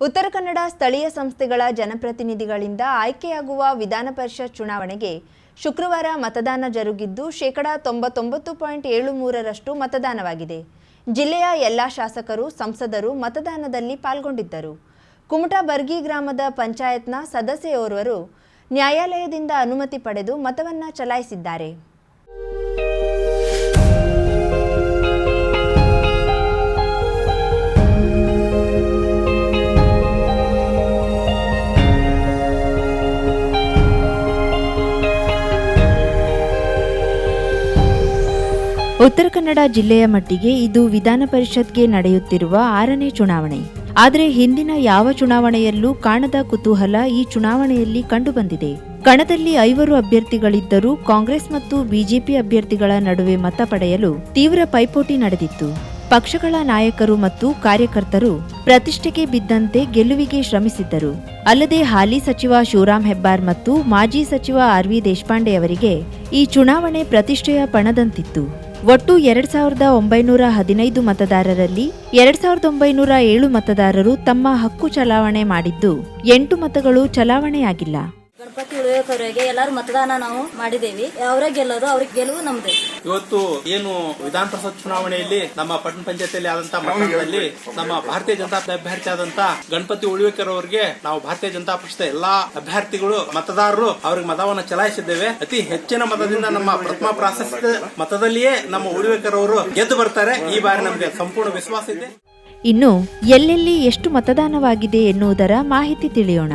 ಉತ್ತರ ಕನ್ನಡ ಸ್ಥಳೀಯ ಸಂಸ್ಥೆಗಳ ಜನಪ್ರತಿನಿಧಿಗಳಿಂದ ಆಯ್ಕೆಯಾಗುವ ವಿಧಾನ ಪರಿಷತ್ ಚುನಾವಣೆಗೆ ಶುಕ್ರವಾರ ಮತದಾನ ಜರುಗಿದ್ದು ಶೇಕಡಾ ತೊಂಬತ್ತೊಂಬತ್ತು ಪಾಯಿಂಟ್ ಏಳು ಮೂರರಷ್ಟು ಮತದಾನವಾಗಿದೆ. ಜಿಲ್ಲೆಯ ಎಲ್ಲ ಶಾಸಕರು, ಸಂಸದರು ಮತದಾನದಲ್ಲಿ ಪಾಲ್ಗೊಂಡಿದ್ದರು. ಕುಮಟಾ ಬರ್ಗಿ ಗ್ರಾಮದ ಪಂಚಾಯತ್ನ ಸದಸ್ಯೆಯೋರ್ವರು ನ್ಯಾಯಾಲಯದಿಂದ ಅನುಮತಿ ಪಡೆದು ಮತವನ್ನು ಚಲಾಯಿಸಿದ್ದಾರೆ. ಉತ್ತರ ಕನ್ನಡ ಜಿಲ್ಲೆಯ ಮಟ್ಟಿಗೆ ಇದು ವಿಧಾನ ಪರಿಷತ್ಗೆ ನಡೆಯುತ್ತಿರುವ ಆರನೇ ಚುನಾವಣೆ. ಆದರೆ ಹಿಂದಿನ ಯಾವ ಚುನಾವಣೆಯಲ್ಲೂ ಕಾಣದ ಕುತೂಹಲ ಈ ಚುನಾವಣೆಯಲ್ಲಿ ಕಂಡುಬಂದಿದೆ. ಕಣದಲ್ಲಿ ಐವರು ಅಭ್ಯರ್ಥಿಗಳಿದ್ದರೂ ಕಾಂಗ್ರೆಸ್ ಮತ್ತು ಬಿಜೆಪಿ ಅಭ್ಯರ್ಥಿಗಳ ನಡುವೆ ಮತ ಪಡೆಯಲು ತೀವ್ರ ಪೈಪೋಟಿ ನಡೆದಿತ್ತು. ಪಕ್ಷಗಳ ನಾಯಕರು ಮತ್ತು ಕಾರ್ಯಕರ್ತರು ಪ್ರತಿಷ್ಠೆಗೆ ಬಿದ್ದಂತೆ ಗೆಲುವಿಗೆ ಶ್ರಮಿಸಿದ್ದರು. ಅಲ್ಲದೆ ಹಾಲಿ ಸಚಿವ ಶಿವರಾಮ್ ಹೆಬ್ಬಾರ್ ಮತ್ತು ಮಾಜಿ ಸಚಿವ ಆರ್ ವಿ ದೇಶಪಾಂಡೆ ಅವರಿಗೆ ಈ ಚುನಾವಣೆ ಪ್ರತಿಷ್ಠೆಯ ಪಣದಂತಿತ್ತು. ಒಟ್ಟು ಎರಡ್ ಸಾವಿರದ ಒಂಬೈನೂರ ಹದಿನೈದು ಮತದಾರರಲ್ಲಿ ಎರಡ್ ಸಾವಿರದ ಒಂಬೈನೂರ ಏಳು ಮತದಾರರು ತಮ್ಮ ಹಕ್ಕು ಚಲಾವಣೆ ಮಾಡಿದ್ದು. ಎಂಟು ಮತಗಳು ಚಲಾವಣೆಯಾಗಿಲ್ಲ. ಗಣಪತಿ ಉಳಿಯೋಕವರೆಗೆ ಎಲ್ಲಾರು ಮತದಾನ ನಾವು ಮಾಡಿದೇವಿ. ಅವರೇ ಗೆಲ್ಲೋದು ಅವ್ರಿಗೆ ಗೆಲುವು ನಮ್ದೇ. ಇವತ್ತು ಏನು ವಿಧಾನ ಪರಿಷತ್ ಚುನಾವಣೆಯಲ್ಲಿ ನಮ್ಮ ಪಟ್ಟಣ ಪಂಚಾಯತಿಯಲ್ಲಿ ಆದಂತಹ ಮತದಾನದಲ್ಲಿ ನಮ್ಮ ಭಾರತೀಯ ಜನತಾ ಪಕ್ಷದ ಅಭ್ಯರ್ಥಿ ಆದಂತ ಗಣಪತಿ ಉಳಿವೇಕರ್ ಅವರಿಗೆ ನಾವು ಭಾರತೀಯ ಜನತಾ ಪಕ್ಷದ ಎಲ್ಲಾ ಅಭ್ಯರ್ಥಿಗಳು ಮತದಾರರು ಅವ್ರಿಗೆ ಮತವನ್ನು ಚಲಾಯಿಸಿದ್ದೇವೆ. ಅತಿ ಹೆಚ್ಚಿನ ಮತದಿಂದ ನಮ್ಮ ಪ್ರಥಮ ಪ್ರಾಶಸ್ತ್ಯ ಮತದಲ್ಲಿಯೇ ನಮ್ಮ ಉಳಿವೇಕರ್ ಅವರು ಗೆದ್ದು ಬರ್ತಾರೆ. ಈ ಬಾರಿ ನಮಗೆ ಸಂಪೂರ್ಣ ವಿಶ್ವಾಸ ಇದೆ. ಇನ್ನು ಎಲ್ಲೆಲ್ಲಿ ಎಷ್ಟು ಮತದಾನವಾಗಿದೆ ಎನ್ನುವುದರ ಮಾಹಿತಿ ತಿಳಿಯೋಣ.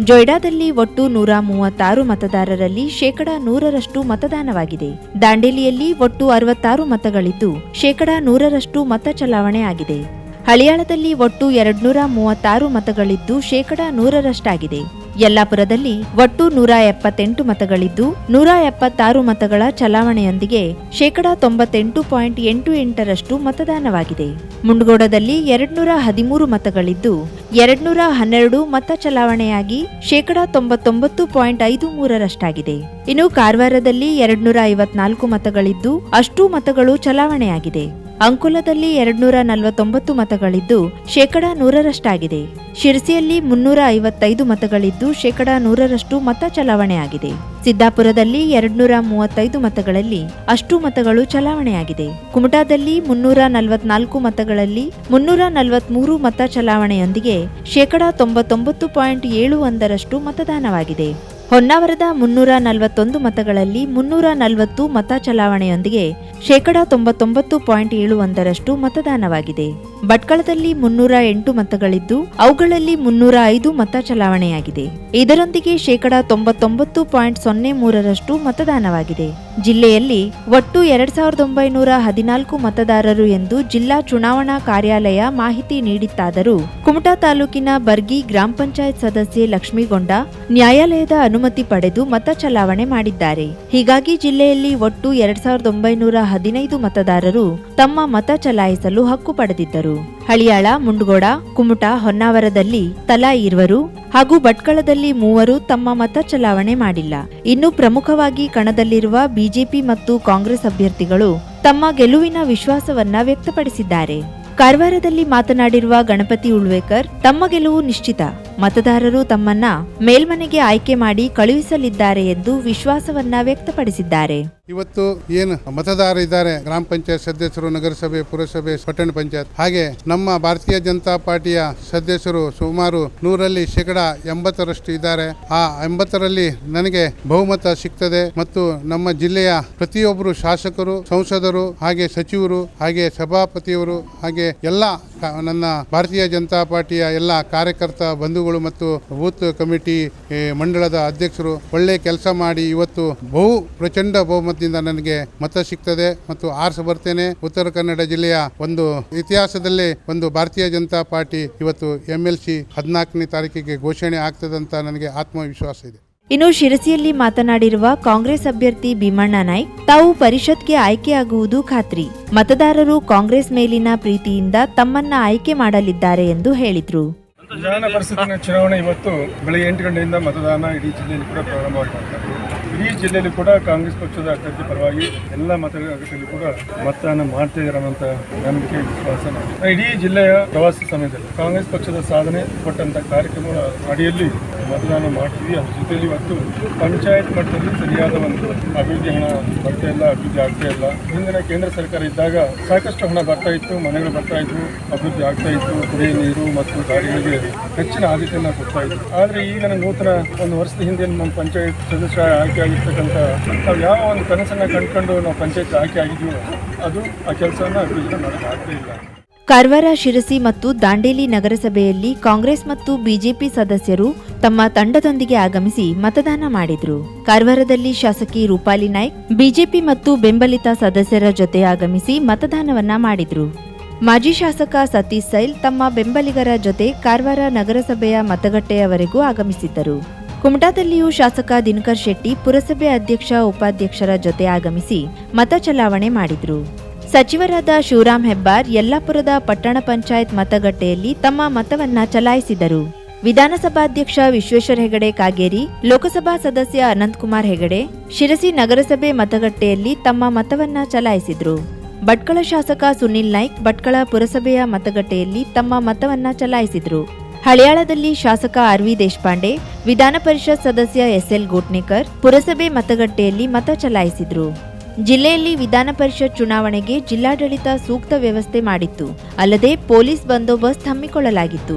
ಜೊಯ್ಡಾದಲ್ಲಿ ಒಟ್ಟು ನೂರ ಮೂವತ್ತಾರು ಮತದಾರರಲ್ಲಿ ಶೇಕಡಾ ನೂರರಷ್ಟು ಮತದಾನವಾಗಿದೆ. ದಾಂಡೇಲಿಯಲ್ಲಿ ಒಟ್ಟು ಅರವತ್ತಾರು ಮತಗಳಿದ್ದು, ಶೇಕಡಾ ನೂರರಷ್ಟು ಮತ ಚಲಾವಣೆ ಆಗಿದೆ. ಹಳಿಯಾಳದಲ್ಲಿ ಒಟ್ಟು ಎರಡ್ನೂರ ಮೂವತ್ತಾರು ಮತಗಳಿದ್ದು, ಶೇಕಡಾ ನೂರರಷ್ಟಾಗಿದೆ. ಯಲ್ಲಾಪುರದಲ್ಲಿ ಒಟ್ಟು ನೂರ ಎಪ್ಪತ್ತೆಂಟು ಮತಗಳಿದ್ದು, ನೂರ ಎಪ್ಪತ್ತಾರು ಮತಗಳ ಚಲಾವಣೆಯೊಂದಿಗೆ ಶೇಕಡಾ ತೊಂಬತ್ತೆಂಟು ಪಾಯಿಂಟ್ ಎಂಟು ಎಂಟರಷ್ಟು ಮತದಾನವಾಗಿದೆ. ಮುಂಡಗೋಡದಲ್ಲಿ ಎರಡ್ನೂರ ಹದಿಮೂರು ಮತಗಳಿದ್ದು, ಎರಡ್ನೂರ ಹನ್ನೆರಡು ಮತ ಚಲಾವಣೆಯಾಗಿ ಶೇಕಡಾ ತೊಂಬತ್ತೊಂಬತ್ತು ಪಾಯಿಂಟ್ ಐದು ಮೂರರಷ್ಟಾಗಿದೆ. ಇನ್ನು ಕಾರವಾರದಲ್ಲಿ ಎರಡ್ನೂರ ಐವತ್ನಾಲ್ಕು ಮತಗಳಿದ್ದು, ಅಷ್ಟೂ ಮತಗಳು ಚಲಾವಣೆಯಾಗಿದೆ. ಅಂಕೋಲದಲ್ಲಿ ಎರಡ್ನೂರ ನಲವತ್ತೊಂಬತ್ತು ಮತಗಳಿದ್ದು ಶೇಕಡಾ ನೂರರಷ್ಟಾಗಿದೆ. ಶಿರ್ಸಿಯಲ್ಲಿ ಮುನ್ನೂರ ಐವತ್ತೈದು ಮತಗಳಿದ್ದು ಶೇಕಡಾ ನೂರರಷ್ಟು ಮತ ಚಲಾವಣೆಯಾಗಿದೆ. ಸಿದ್ದಾಪುರದಲ್ಲಿ ಎರಡ್ನೂರ ಮೂವತ್ತೈದು ಮತಗಳಲ್ಲಿ ಅಷ್ಟು ಮತಗಳು ಚಲಾವಣೆಯಾಗಿದೆ. ಕುಮಟಾದಲ್ಲಿ ಮುನ್ನೂರ ನಲವತ್ನಾಲ್ಕು ಮತಗಳಲ್ಲಿ ಮುನ್ನೂರ ನಲವತ್ಮೂರು ಮತ ಚಲಾವಣೆಯೊಂದಿಗೆ ಶೇಕಡಾ ತೊಂಬತ್ತೊಂಬತ್ತು ಪಾಯಿಂಟ್ ಏಳು ಒಂದರಷ್ಟು ಮತದಾನವಾಗಿದೆ. ಹೊನ್ನಾವರದ ಮುನ್ನೂರ ನಲವತ್ತೊಂದು ಮತಗಳಲ್ಲಿ ಮುನ್ನೂರ ನಲವತ್ತು ಮತ ಚಲಾವಣೆಯೊಂದಿಗೆ ಶೇಕಡಾ ತೊಂಬತ್ತೊಂಬತ್ತು ಪಾಯಿಂಟ್ ಏಳು ಒಂದರಷ್ಟು ಮತದಾನವಾಗಿದೆ. ಭಟ್ಕಳದಲ್ಲಿ ಮುನ್ನೂರ ಎಂಟು ಮತಗಳಿದ್ದು, ಅವುಗಳಲ್ಲಿ ಮುನ್ನೂರ ಐದು ಮತ ಚಲಾವಣೆಯಾಗಿದೆ. ಇದರೊಂದಿಗೆ ಶೇಕಡಾ ತೊಂಬತ್ತೊಂಬತ್ತು ಪಾಯಿಂಟ್ ಸೊನ್ನೆ ಮೂರರಷ್ಟು ಮತದಾನವಾಗಿದೆ. ಜಿಲ್ಲೆಯಲ್ಲಿ ಒಟ್ಟು ಎರಡ್ ಸಾವಿರದ ಒಂಬೈನೂರ ಹದಿನಾಲ್ಕು ಮತದಾರರು ಎಂದು ಜಿಲ್ಲಾ ಚುನಾವಣಾ ಕಾರ್ಯಾಲಯ ಮಾಹಿತಿ ನೀಡಿತ್ತಾದರೂ, ಕುಮಟಾ ತಾಲೂಕಿನ ಬರ್ಗಿ ಗ್ರಾಮ ಪಂಚಾಯತ್ ಸದಸ್ಯೆ ಲಕ್ಷ್ಮೀಗೊಂಡ ನ್ಯಾಯಾಲಯದ ಅನುಮತಿ ಪಡೆದು ಮತ ಚಲಾವಣೆ ಮಾಡಿದ್ದಾರೆ. ಹೀಗಾಗಿ ಜಿಲ್ಲೆಯಲ್ಲಿ ಒಟ್ಟು ಎರಡ್ ಸಾವಿರದ ಒಂಬೈನೂರ ಹದಿನೈದು ಮತದಾರರು ತಮ್ಮ ಮತ ಚಲಾಯಿಸಲು ಹಕ್ಕು ಪಡೆದಿದ್ದರು. ಹಳಿಯಾಳ, ಮುಂಡಗೋಡ, ಕುಮುಟ, ಹೊನ್ನಾವರದಲ್ಲಿ ತಲಾ ಇರುವರು. ಹಾಗೂ ಭಟ್ಕಳದಲ್ಲಿ ಮೂವರು ತಮ್ಮ ಮತ ಚಲಾವಣೆ ಮಾಡಿಲ್ಲ. ಇನ್ನು ಪ್ರಮುಖವಾಗಿ ಕಣದಲ್ಲಿರುವ ಬಿಜೆಪಿ ಮತ್ತು ಕಾಂಗ್ರೆಸ್ ಅಭ್ಯರ್ಥಿಗಳು ತಮ್ಮ ಗೆಲುವಿನ ವಿಶ್ವಾಸವನ್ನ ವ್ಯಕ್ತಪಡಿಸಿದ್ದಾರೆ. ಕಾರವಾರದಲ್ಲಿ ಮಾತನಾಡಿರುವ ಗಣಪತಿ ಉಳ್ವೇಕರ್, ತಮ್ಮ ಗೆಲುವು ನಿಶ್ಚಿತ. ಮತದಾರರು ತಮ್ಮನ್ನ ಮೇಲ್ಮನೆಗೆ ಆಯ್ಕೆ ಮಾಡಿ ಕಳುಹಿಸಲಿದ್ದಾರೆ ಎಂದು ವಿಶ್ವಾಸವನ್ನ ವ್ಯಕ್ತಪಡಿಸಿದ್ದಾರೆ. ಇವತ್ತು ಏನು ಮತದಾರ ಇದ್ದಾರೆ, ಗ್ರಾಮ ಪಂಚಾಯತ್ ಸದಸ್ಯರು, ನಗರಸಭೆ, ಪುರಸಭೆ, ಪಟ್ಟಣ ಪಂಚಾಯತ್. ಹಾಗೆ ನಮ್ಮ ಭಾರತೀಯ ಜನತಾ ಪಾರ್ಟಿಯ ಸದಸ್ಯರು ಸುಮಾರು ನೂರಲ್ಲಿ ಶೇಕಡ ಎಂಬತ್ತರಷ್ಟು ಇದ್ದಾರೆ. ಆ ಎಂಬತ್ತರಲ್ಲಿ ನನಗೆ ಬಹುಮತ ಸಿಗ್ತದೆ ಮತ್ತು ನಮ್ಮ ಜಿಲ್ಲೆಯ ಪ್ರತಿಯೊಬ್ಬರು ಶಾಸಕರು, ಸಂಸದರು, ಹಾಗೆ ಸಚಿವರು, ಹಾಗೆ ಸಭಾಪತಿಯವರು, ಹಾಗೆ ಎಲ್ಲ ನನ್ನ ಭಾರತೀಯ ಜನತಾ ಪಾರ್ಟಿಯ ಎಲ್ಲ ಕಾರ್ಯಕರ್ತ ಬಂಧುಗಳು ಮತ್ತು ಬೂತ್ ಕಮಿಟಿ ಮಂಡಳದ ಅಧ್ಯಕ್ಷರು ಒಳ್ಳೆ ಕೆಲಸ ಮಾಡಿ ಇವತ್ತು ಬಹು ಪ್ರಚಂಡ ಬಹುಮತದಿಂದ ನನಗೆ ಮತ ಸಿಗ್ತದೆ ಮತ್ತು ಆರ್ಸ್ ಬರ್ತೇನೆ. ಉತ್ತರ ಕನ್ನಡ ಜಿಲ್ಲೆಯ ಒಂದು ಇತಿಹಾಸದಲ್ಲೇ ಒಂದು ಭಾರತೀಯ ಜನತಾ ಪಾರ್ಟಿ ಇವತ್ತು ಎಂ ಎಲ್ ಸಿ ಹದಿನಾಲ್ಕನೇ ತಾರೀಕಿಗೆ ಘೋಷಣೆ ಆಗ್ತದಂತ ನನಗೆ ಆತ್ಮವಿಶ್ವಾಸ ಇದೆ. ಇನ್ನು ಶಿರಸಿಯಲ್ಲಿ ಮಾತನಾಡಿರುವ ಕಾಂಗ್ರೆಸ್ ಅಭ್ಯರ್ಥಿ ಭೀಮಣ್ಣ ನಾಯ್ಕ್, ತಾವು ಪರಿಷತ್ಗೆ ಆಯ್ಕೆಯಾಗುವುದು ಖಾತ್ರಿ. ಮತದಾರರು ಕಾಂಗ್ರೆಸ್ ಮೇಲಿನ ಪ್ರೀತಿಯಿಂದ ತಮ್ಮನ್ನ ಆಯ್ಕೆ ಮಾಡಲಿದ್ದಾರೆ ಎಂದು ಹೇಳಿದ್ರು. ವಿಧಾನ ಪರಿಷತ್ತಿನ ಚುನಾವಣೆ ಇವತ್ತು ಬೆಳಗ್ಗೆ ಎಂಟು ಗಂಟೆಯಿಂದ ಮತದಾನ ಇಡೀ ಜಿಲ್ಲೆಯಲ್ಲಿ ಕೂಡ ಪ್ರಾರಂಭವಾಗಿರುವಂಥದ್ದು ಇಡೀ ಜಿಲ್ಲೆಯಲ್ಲಿ ಕೂಡ ಕಾಂಗ್ರೆಸ್ ಪಕ್ಷದ ಅಭ್ಯರ್ಥಿ ಪರವಾಗಿ ಎಲ್ಲ ಮತಗಟ್ಟೆಯಲ್ಲಿ ಕೂಡ ಮತದಾನ ಮಾಡ್ತಾ ಅನ್ನೋಂಥ ನಂಬಿಕೆ ವಿಶ್ವಾಸ ಇಡೀ ಜಿಲ್ಲೆಯ ಪ್ರವಾಸ ಸಮಯದಲ್ಲಿ ಕಾಂಗ್ರೆಸ್ ಪಕ್ಷದ ಸಾಧನೆ ಕೊಟ್ಟಂತ ಕಾರ್ಯಕ್ರಮಗಳ ಅಡಿಯಲ್ಲಿ ಮತದಾನ ಮಾಡ್ತೀವಿ. ಅದ್ರ ಜೊತೆಯಲ್ಲಿ ಇವತ್ತು ಪಂಚಾಯತ್ ಮಟ್ಟದಲ್ಲಿ ಸರಿಯಾದ ಒಂದು ಅಭಿವೃದ್ಧಿ ಹಣ ಬರ್ತಾ ಇಲ್ಲ, ಅಭಿವೃದ್ಧಿ ಆಗ್ತಾ ಇಲ್ಲ. ಹಿಂದಿನ ಕೇಂದ್ರ ಸರ್ಕಾರ ಇದ್ದಾಗ ಸಾಕಷ್ಟು ಹಣ ಬರ್ತಾ ಇತ್ತು, ಮನೆಗಳು ಬರ್ತಾ ಇತ್ತು ಅಭಿವೃದ್ಧಿ ಆಗ್ತಾ ಇತ್ತು, ಕುಡಿಯ ನೀರು ಮತ್ತು ಗಾಡಿಗಳಿಗೆ ಹೆಚ್ಚಿನ ಆದ್ಯತೆಯನ್ನು ಕೊಡ್ತಾ ಇತ್ತು ಆದರೆ ಈಗ ನೂತನ ಒಂದು ವರ್ಷದ ಹಿಂದೆ ನಮ್ಮ ಪಂಚಾಯತ್ ಸದಸ್ಯ ಆಯ್ಕೆ ಆಗಿರ್ತಕ್ಕಂಥ ನಾವು ಯಾವ ಒಂದು ಕನಸನ್ನ ಕಂಡ್ಕೊಂಡು ನಾವು ಪಂಚಾಯತ್ ಆಯ್ಕೆ ಆಗಿದ್ದೀವೋ ಅದು ಆ ಕೆಲಸವನ್ನ ಅಭಿವೃದ್ಧಿ ಮಾಡಕ್ಕೆ ಆಗ್ತಾ ಇಲ್ಲ. ಕಾರವಾರ, ಶಿರಸಿ ಮತ್ತು ದಾಂಡೇಲಿ ನಗರಸಭೆಯಲ್ಲಿ ಕಾಂಗ್ರೆಸ್ ಮತ್ತು ಬಿಜೆಪಿ ಸದಸ್ಯರು ತಮ್ಮ ತಂಡದೊಂದಿಗೆ ಆಗಮಿಸಿ ಮತದಾನ ಮಾಡಿದರು. ಕಾರವಾರದಲ್ಲಿ ಶಾಸಕಿ ರೂಪಾಲಿ ನಾಯ್ಕ್, ಬಿಜೆಪಿ ಮತ್ತು ಬೆಂಬಲಿತ ಸದಸ್ಯರ ಜೊತೆ ಆಗಮಿಸಿ ಮತದಾನವನ್ನ ಮಾಡಿದರು. ಮಾಜಿ ಶಾಸಕ ಸತೀಶ್ ಸೈಲ್ ತಮ್ಮ ಬೆಂಬಲಿಗರ ಜೊತೆ ಕಾರವಾರ ನಗರಸಭೆಯ ಮತಗಟ್ಟೆಯವರೆಗೂ ಆಗಮಿಸಿದ್ದರು. ಕುಮಟಾದಲ್ಲಿಯೂ ಶಾಸಕ ದಿನಕರ್ ಶೆಟ್ಟಿ ಪುರಸಭೆ ಅಧ್ಯಕ್ಷ ಉಪಾಧ್ಯಕ್ಷರ ಜೊತೆ ಆಗಮಿಸಿ ಮತ ಚಲಾವಣೆ ಮಾಡಿದ್ರು. ಸಚಿವರಾದ ಶಿವರಾಮ್ ಹೆಬ್ಬಾರ್ ಯಲ್ಲಾಪುರದ ಪಟ್ಟಣ ಪಂಚಾಯತ್ ಮತಗಟ್ಟೆಯಲ್ಲಿ ತಮ್ಮ ಮತವನ್ನ ಚಲಾಯಿಸಿದರು. ವಿಧಾನಸಭಾಧ್ಯಕ್ಷ ವಿಶ್ವೇಶ್ವರ ಹೆಗಡೆ ಕಾಗೇರಿ, ಲೋಕಸಭಾ ಸದಸ್ಯ ಅನಂತಕುಮಾರ್ ಹೆಗಡೆ, ಶಿರಸಿ ನಗರಸಭೆ ಮತಗಟ್ಟೆಯಲ್ಲಿ ತಮ್ಮ ಮತವನ್ನ ಚಲಾಯಿಸಿದ್ರು. ಭಟ್ಕಳ ಶಾಸಕ ಸುನಿಲ್ ನಾಯ್ಕ್ ಭಟ್ಕಳ ಪುರಸಭೆಯ ಮತಗಟ್ಟೆಯಲ್ಲಿ ತಮ್ಮ ಮತವನ್ನ ಚಲಾಯಿಸಿದ್ರು. ಹಳಿಯಾಳದಲ್ಲಿ ಶಾಸಕ ಆರ್ ವಿ ದೇಶಪಾಂಡೆ, ವಿಧಾನ ಪರಿಷತ್ ಸದಸ್ಯ ಎಸ್ಎಲ್ ಗೋಟ್ನೇಕರ್ ಪುರಸಭೆ ಮತಗಟ್ಟೆಯಲ್ಲಿ ಮತ ಚಲಾಯಿಸಿದ್ರು. ಜಿಲ್ಲೆಯಲ್ಲಿ ವಿಧಾನ ಪರಿಷತ್ ಚುನಾವಣೆಗೆ ಜಿಲ್ಲಾಡಳಿತ ಸೂಕ್ತ ವ್ಯವಸ್ಥೆ ಮಾಡಿತ್ತು. ಅಲ್ಲದೆ ಪೊಲೀಸ್ ಬಂದೋಬಸ್ತ್ ಹಮ್ಮಿಕೊಳ್ಳಲಾಗಿತ್ತು.